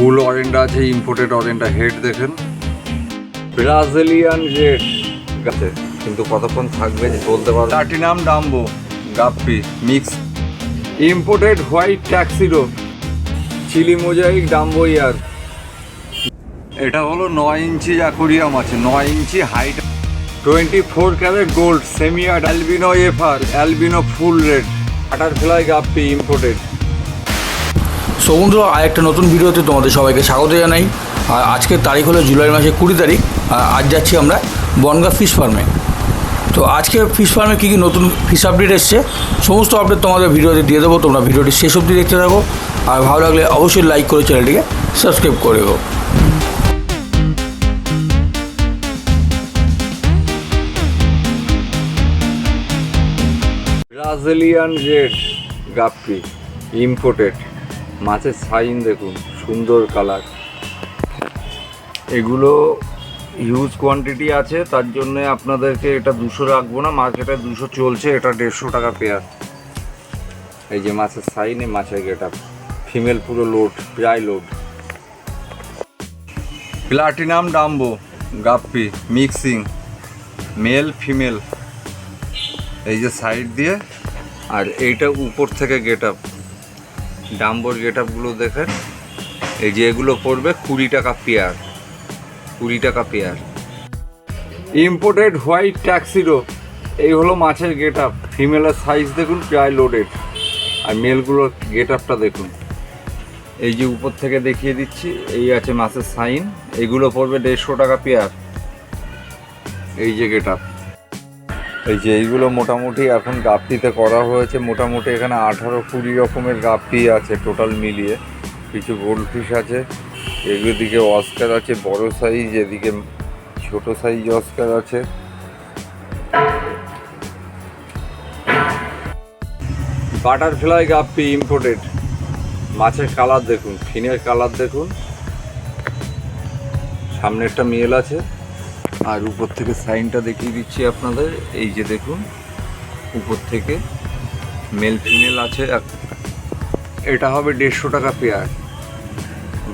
ফুল অরেন্ডা আছে imported অরেন্ডা head দেখেন। Brazilian red গাছে কিন্তু কতক্ষণ থাকবে যে বলতে পারব platinum dumbo guppy mix imported white tuxedo chili mosaic dumbo ear এটা হলো নয় ইঞ্চি অ্যাকোরিয়াম আছে নয় inch height twenty four carat gold সেমিয়ার albino এফার অ্যালবিনো ফুল রেড আটার বাটারফ্লাই গাপ্পি ইম্পোর্টেড সমুদ্র আর একটা নতুন ভিডিওতে তোমাদের সবাইকে স্বাগত জানাই। আর আজকের তারিখ হলো জুলাই মাসের কুড়ি তারিখ, আর আজ যাচ্ছি আমরা বনগা ফিশ ফার্মে। তো আজকে ফিশ ফার্মে কী কী নতুন ফিশ আপডেট এসছে, সমস্ত আপডেট তোমাদের ভিডিওতে দিয়ে দেবো, তোমরা ভিডিওটি শেষ অবধি দেখতে থাকো। আর ভালো লাগলে অবশ্যই লাইক করে চ্যানেলটিকে সাবস্ক্রাইব করে দেবো ব্রাজিলিয়ান রেড গাপ্পি ইম্পোর্টেড মাছের সাইন দেখুন, সুন্দর কালার এগুলো হিউজ কোয়ান্টিটি আছে, তার জন্য আপনাদেরকে এটা দুশো রাখব না মার্কেটে দুশো চলছে, এটা দেড়শো টাকা পেয়ার এই যে মাছের সাইনে মাছের গেটা ফিমেল পুরো লোড প্রায় load platinum dumbo guppy mixing male female এই যে সাইড দিয়ে, আর এইটা উপর থেকে গেট আপ ডাম্বর গেট আপগুলো দেখেন। এই যে এগুলো পড়বে কুড়ি টাকা পেয়ার। কুড়ি টাকা পেয়ার। ইম্পোর্টেড হোয়াইট ট্যাক্সিরো এই হলো মাছের গেট আপ ফিমেলের সাইজ দেখুন, প্রায় লোডেড আর মেলগুলোর গেট আপটা দেখুন। এই যে উপর থেকে দেখিয়ে দিচ্ছি, এই আছে মাছের সাইন। এগুলো পড়বে দেড়শো টাকা পেয়ার। এই যে গেট আপ এই যে এইগুলো মোটামুটি এখন গাপ্পিতে করা হয়েছে। মোটামুটি এখানে আঠারো কুড়ি রকমের গাপ্পি আছে টোটাল মিলিয়ে। কিছু গোল্ড ফিশ আছে, এদিকে অস্কার আছে, বড় সাইজ এদিকে ছোট সাইজ অস্কার আছে। বাটারফ্লাই গাপ্পি ইম্পোর্টেড মাছের কালার দেখুন ফিনের কালার দেখুন। সামনে একটা মেল আছে। আর উপর থেকে সাইনটা দেখিয়ে দিচ্ছি আপনাদের। এই যে দেখুন, উপর থেকে মেল ফিমেল আছে। এটা হবে দেড়শো টাকা পেয়ার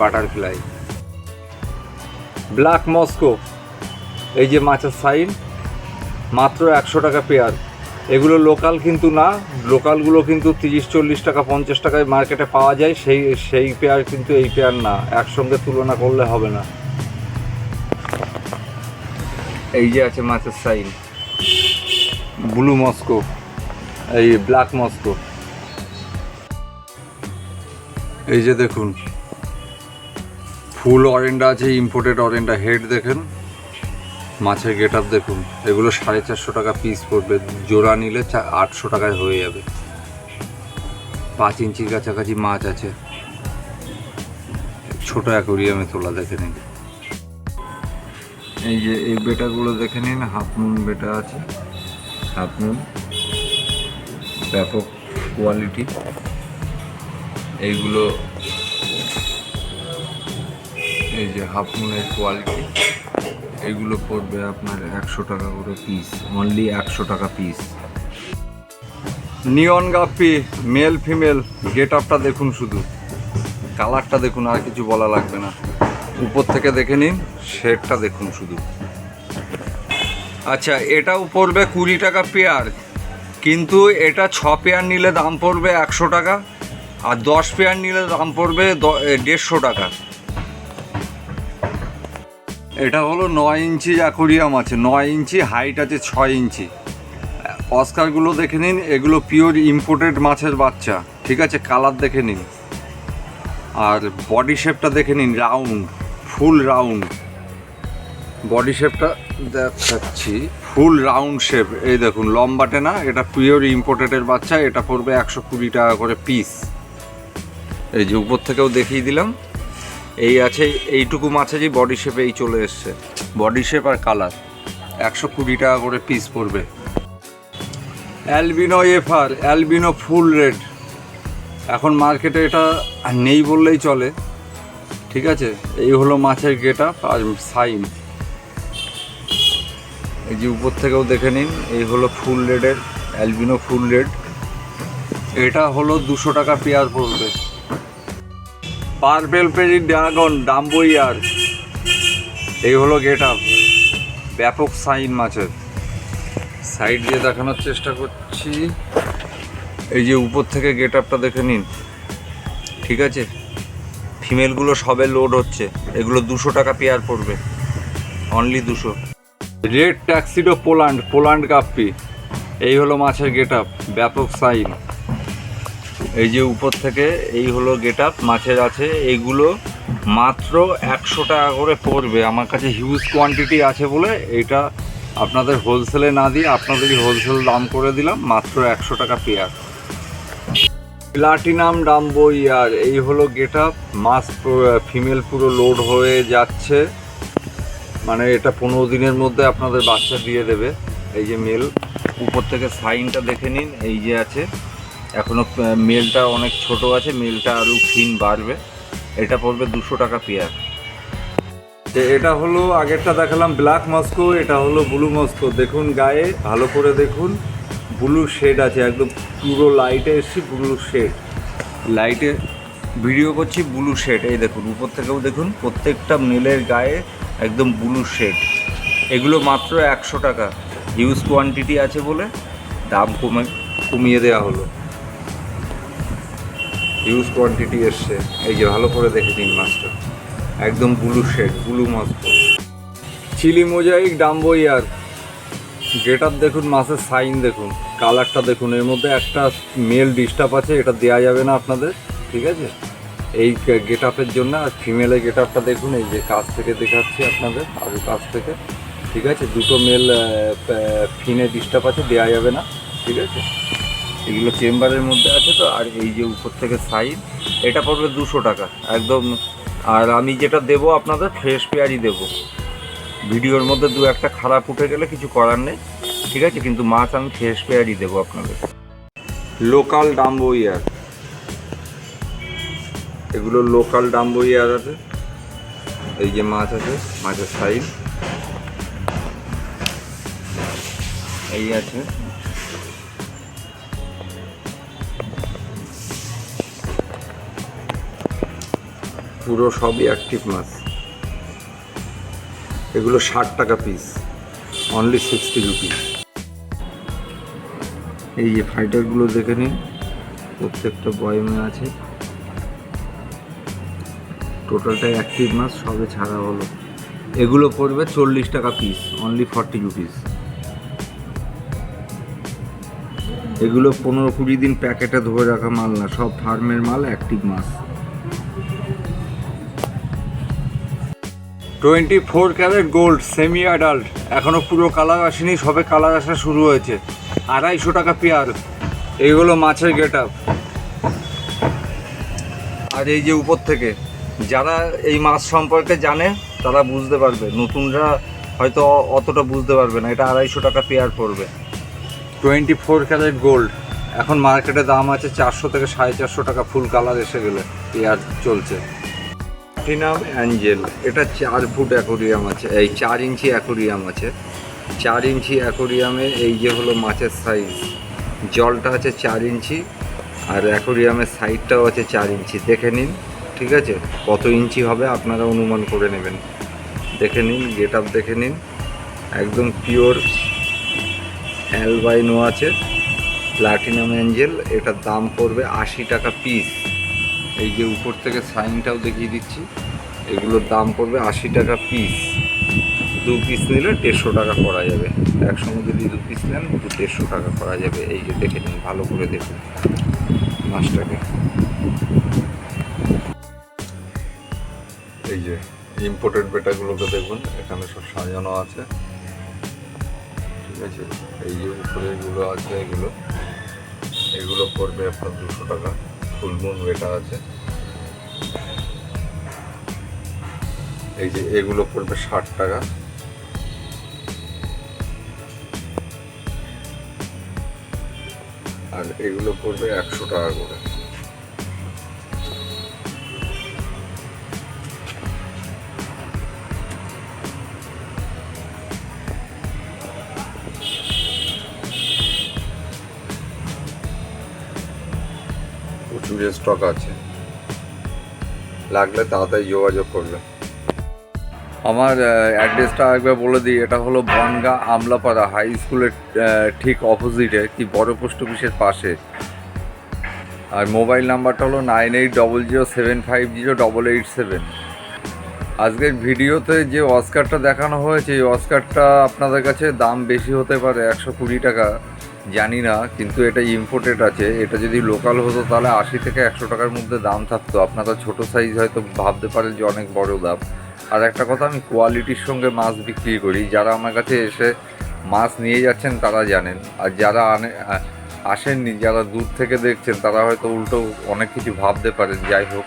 বাটারফ্লাই। ব্ল্যাক মস্কো, এই যে মাছের সাইন, মাত্র একশো টাকা পেয়ার। এগুলো লোকাল কিন্তু না, লোকালগুলো কিন্তু তিরিশ, চল্লিশ টাকা, পঞ্চাশ টাকায় মার্কেটে পাওয়া যায়। সেই সেই পেয়ার কিন্তু এই পেয়ার না, একসঙ্গে তুলনা করলে হবে না। এই যে আছে মাছের সাইন ব্লু মস্কো, এই ব্ল্যাক মস্কো। এই যে দেখুন, ফুল অরেন্ডা আছে ইম্পোর্টেড অরেন্ডা হেড দেখেন, মাছের গেট আপ দেখুন। এগুলো সাড়ে চারশো টাকা পিস পড়বে। জোড়া নিলে আটশো টাকায় হয়ে যাবে। পাঁচ ইঞ্চির কাছাকাছি মাছ আছে। ছোট অ্যাকোরিয়ামে তোলা দেখে নিন। এই যে, এই বেটাগুলো দেখে নিন, হাফ মুন বেটা আছে। হাফ মুন, ব্যাপক কোয়ালিটি। এইগুলো, এই যে হাফ মুনের কোয়ালিটি এগুলো পড়বে আপনার একশো টাকা করে পিস অনলি একশো টাকা piece neon guppy male female gate আপটা দেখুন শুধু। কালারটা দেখুন, আর কিছু বলা লাগবে না। উপর থেকে দেখে নিন শেডটা দেখুন শুধু। আচ্ছা এটাও পড়বে কুড়ি টাকা পেয়ার, কিন্তু এটা ছ পেয়ার নিলে দাম পড়বে একশো টাকা, আর দশ পেয়ার নিলে দাম পড়বে দেড়শো টাকা। এটা হলো নয় ইঞ্চি অ্যাকোরিয়াম আছে, নয় ইঞ্চি, হাইট আছে ছয় ইঞ্চি। অস্কারগুলো দেখে নিন, এগুলো পিওর ইম্পোর্টেড মাছের বাচ্চা, ঠিক আছে? কালার দেখে নিন। আর বডি শেপটা দেখে নিন, রাউন্ড। ফুল রাউন্ড। বডি শেপটা দেখাচ্ছি। Full round shape. এই দেখুন, লম্বাটে না, এটা পিওর ইম্পোর্টেডের বাচ্চা, এটা পড়বে একশো কুড়ি টাকা করে পিস এই যে উপর থেকেও দেখিয়ে দিলাম। এই আছে, এইটুকু মাছে যে বডি শেপে এই চলে এসছে। বডি শেপ আর কালার একশো কুড়ি টাকা করে পিস পড়বে। অ্যালবিনো এফার অ্যালবিনো ফুল রেড এখন মার্কেটে এটা নেই বললেই চলে। ঠিক আছে? এই হলো মাছের গেট আপ আর সাইন এই যে উপর থেকেও দেখে নিন, এই হলো ফুল রেডের অ্যালবিনো ফুল রেড এটা হলো দুশো টাকা পেয়ার পড়বে। পার্পেল পেরি ড্রাগন ডাম্বইয়ার। এই হলো গেট আপ ব্যাপক সাইন মাছের। সাইড দিয়ে দেখানোর চেষ্টা করছি। এই যে উপর থেকে গেট আপটা দেখে নিন। ঠিক আছে? ফিমেলগুলো সবে লোড হচ্ছে। এগুলো দুশো টাকা পেয়ার পড়বে। অনলি দুশো। Red tuxedo Poland Poland guppy এই হলো মাছের গেট আপ ব্যাপক সাইন এই যে উপর থেকে এই হলো গেট আপ মাছের আছে। এইগুলো মাত্র একশো টাকা করে পড়বে। আমার কাছে হিউজ কোয়ান্টিটি আছে বলে এটা আপনাদের হোলসেলে না দিয়ে আপনাদেরই হোলসেল দাম করে দিলাম। মাত্র একশো টাকা পেয়ার প্লাটিনাম ডাম্বো ইয়ার এই হলো গেট আপ। মাছ ফিমেল পুরো লোড হয়ে যাচ্ছে। মানে এটা পনেরো দিনের মধ্যে আপনাদের বাচ্চা দিয়ে দেবে। এই যে মেল, উপর থেকে সাইনটা দেখে নিন, এই যে আছে। এখনও মেলটা অনেক ছোট আছে, মেলটা আরও ফিন বাড়বে। এটা পড়বে দুশো টাকা পেয়ার। এটা হলো আগেরটা দেখালাম ব্ল্যাক মস্কো, এটা হলো ব্লু মস্কো। দেখুন গায়ে, ভালো করে দেখুন। ব্লু শেড আছে, একদম পুরো লাইটে এসছি, ব্লু শেড। লাইটে ভিডিও করছি, ব্লু শেড। এই দেখুন, উপর থেকেও দেখুন, প্রত্যেকটা মেলের গায়ে একদম ব্লু শেড। এগুলো মাত্র একশো টাকা। হিউজ কোয়ান্টিটি আছে বলে দাম কমে, কমিয়ে দেওয়া হলো। হিউজ কোয়ান্টিটি এসছে। এই যে ভালো করে দেখে নিন মাছটা একদম ব্লু শেড, ব্লু মাছ chili mosaic dumbo ear get দেখুন মাছের সাইন দেখুন। কালারটা দেখুন, এর মধ্যে একটা মেল ডিস্টার্ব আছে, এটা দেওয়া যাবে না আপনাদের, ঠিক আছে? এই গেট আপের জন্য, আর ফিমেলের গেট আপটা দেখুন, এই যে কাছ থেকে দেখাচ্ছি আপনাদের আরও কাছ থেকে, ঠিক আছে? দুটো মেল ফিনে ডিস্টার্ব আছে দেওয়া যাবে না, ঠিক আছে? এগুলো চেম্বারের মধ্যে আছে তো, আর এই যে উপর থেকে সাইড এটা পড়বে দুশো টাকা, একদম। আর আমি যেটা দেবো আপনাদের ফ্রেশ পেয়ারই দেবো। ভিডিওর মধ্যে দু একটা খারাপ উঠে গেলে কিছু করার নেই। ঠিক আছে, কিন্তু মাছ আমি ফ্রেশ পেয়ারই দেবো আপনাদের। লোকাল ডাম্বো ইয়ার এগুলো লোকাল ডাম্বো ইয়ার আছে। এই যে মাছ আছে, মাছের সাইজ। এই আছে। পুরো সবই অ্যাক্টিভ মাছ। এগুলো ষাট টাকা পিস অনলি সিক্সটি রুপিস এই যে ফাইটারগুলো দেখে নিন। প্রত্যেকটা বয়মে আছে। টোটালটাই অ্যাক্টিভ মাছ সবে ছাড়া হলো। এগুলো পড়বে চল্লিশ টাকা পিস অনলি ফর্টি রুপিস এগুলো পনেরো কুড়ি দিন প্যাকেটে ধরে রাখা মাল না, সব ফার্মের মাল অ্যাক্টিভ মাছ twenty four carat gold semi adult এখনও পুরো কালার আসেনি, সবে কালার আসা শুরু হয়েছে। আড়াইশো টাকা পেয়ার। এইগুলো মাছের গেট আপ আর এই যে উপর থেকে, যারা এই মাছ সম্পর্কে জানে, তারা বুঝতে পারবে। নতুনরা হয়তো অতটা বুঝতে পারবে না, এটা আড়াইশো টাকা পেয়ার পড়বে। Twenty four carat gold. এখন মার্কেটে দাম আছে চারশো থেকে সাড়ে চারশো টাকা, ফুল কালার এসে গেলে পেয়ার চলছে। প্লাটিনাম অ্যাঞ্জেল, এটা চার ফুট অ্যাকোরিয়াম আছে, এই চার ইঞ্চি অ্যাকোরিয়াম আছে। চার ইঞ্চি অ্যাকোরিয়ামে, এই যে হলো মাছের সাইজ জলটা আছে চার ইঞ্চি আর অ্যাকোরিয়ামের সাইডটাও আছে চার ইঞ্চি। দেখে নিন, ঠিক আছে? কত ইঞ্চি হবে আপনারা অনুমান করে নেবেন। দেখে নিন গেট আপ দেখে নিন। একদম পিওর অ্যালবাইনো আছে প্লাটিনাম অ্যাঞ্জেল এটার দাম পড়বে আশি টাকা পিস এই যে উপর থেকে সাইনটাও দেখিয়ে দিচ্ছি, এগুলোর দাম পড়বে আশি টাকা পিস দু পিস নিলে দেড়শো টাকা করা যাবে। একসঙ্গে যদি দু পিস নেন দু দেড়শো টাকা করা যাবে। এই যে দেখে নিন, ভালো করে দেখুন মাছটাকে। এই যে ইম্পোর্টেড বেটাগুলোকে দেখুন, এখানে সব সাজানো আছে। ঠিক আছে? এই যে উপরে এগুলো আছে, এগুলো। এগুলো পড়বে আপনার দুশো টাকা। ফুলমুন বেটা আছে। এই যে এগুলো পড়বে ষাট টাকা। আর এগুলো পড়বে একশো টাকা করে। স্টক আছে। লাগলে তাড়াতাড়ি যোগাযোগ করবে। আমার অ্যাড্রেসটা একবার বলে দিই, এটা হলো বনগা আমলাপাড়া হাই স্কুলের ঠিক অপোজিটে কি বড় পোস্ট অফিসের পাশে। আর মোবাইল নাম্বারটা হলো nine eight double zero seven five zero double eight seven আজকের ভিডিওতে যে অস্কারটা দেখানো হয়েছে, এই অস্কারটা আপনাদের কাছে দাম বেশি হতে পারে একশো কুড়ি টাকা, জানি না, কিন্তু এটা ইম্পোর্টেড আছে। এটা যদি লোকাল হতো, তাহলে আশি থেকে একশো টাকার মধ্যে দাম থাকতো। আপনারা ছোট সাইজ হয়তো ভাবতে পারেন যে অনেক বড় দাম। আর একটা কথা, আমি কোয়ালিটির সঙ্গে মাছ বিক্রি করি। যারা আমার কাছে এসে মাছ নিয়ে যাচ্ছেন, তারা জানেন। আর যারা আনে আসেননি, যারা দূর থেকে দেখছেন, তারা হয়তো উল্টো অনেক কিছু ভাবতে পারেন। যাই হোক